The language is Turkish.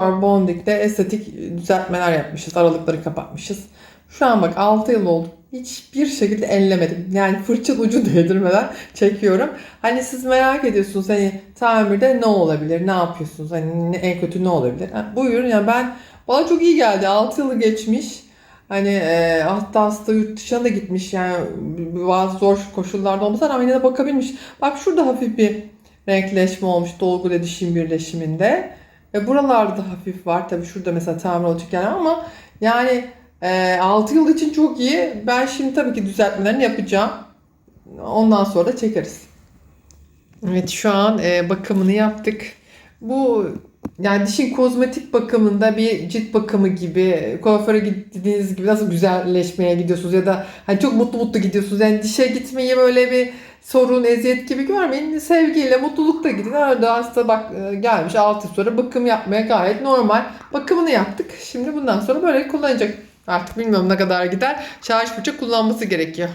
Bonding'de estetik düzeltmeler yapmışız. Aralıkları kapatmışız. Şu an bak 6 yıl oldu. Hiçbir şekilde ellemedim. Yani fırça ucu değdirmeden çekiyorum. Hani siz merak ediyorsunuz hani tamirde ne olabilir? Ne yapıyorsunuz? Hani ne- en kötü ne olabilir? Ha, buyurun ya ben bana çok iyi geldi. 6 yılı geçmiş. Hani e, hatta hasta yurt dışına da gitmiş yani bazı zor koşullarda olmasa rağmen yine de bakabilmiş. Bak şurada hafif bir renkleşme olmuş dolgu ile dişin birleşiminde. Ve buralarda da hafif var. Tabii şurada mesela tamir olacak yani ama yani e, 6 yıl için çok iyi. Ben şimdi tabii ki düzeltmelerini yapacağım. Ondan sonra da çekeriz. Evet şu an e, bakımını yaptık. Bu yani dişin kozmetik bakımında bir cilt bakımı gibi kuaföre gittiğiniz gibi nasıl güzelleşmeye gidiyorsunuz ya da hani çok mutlu mutlu gidiyorsunuz. Yani dişe gitmeyi böyle bir sorun, eziyet gibi görmeyin. Sevgiyle, mutlulukla gidin. Arada hasta bak e, gelmiş 6 yıl sonra bakım yapmaya gayet normal. Bakımını yaptık. Şimdi bundan sonra böyle kullanacak. Artık bilmiyorum ne kadar gider. Şarj fırça kullanması gerekiyor.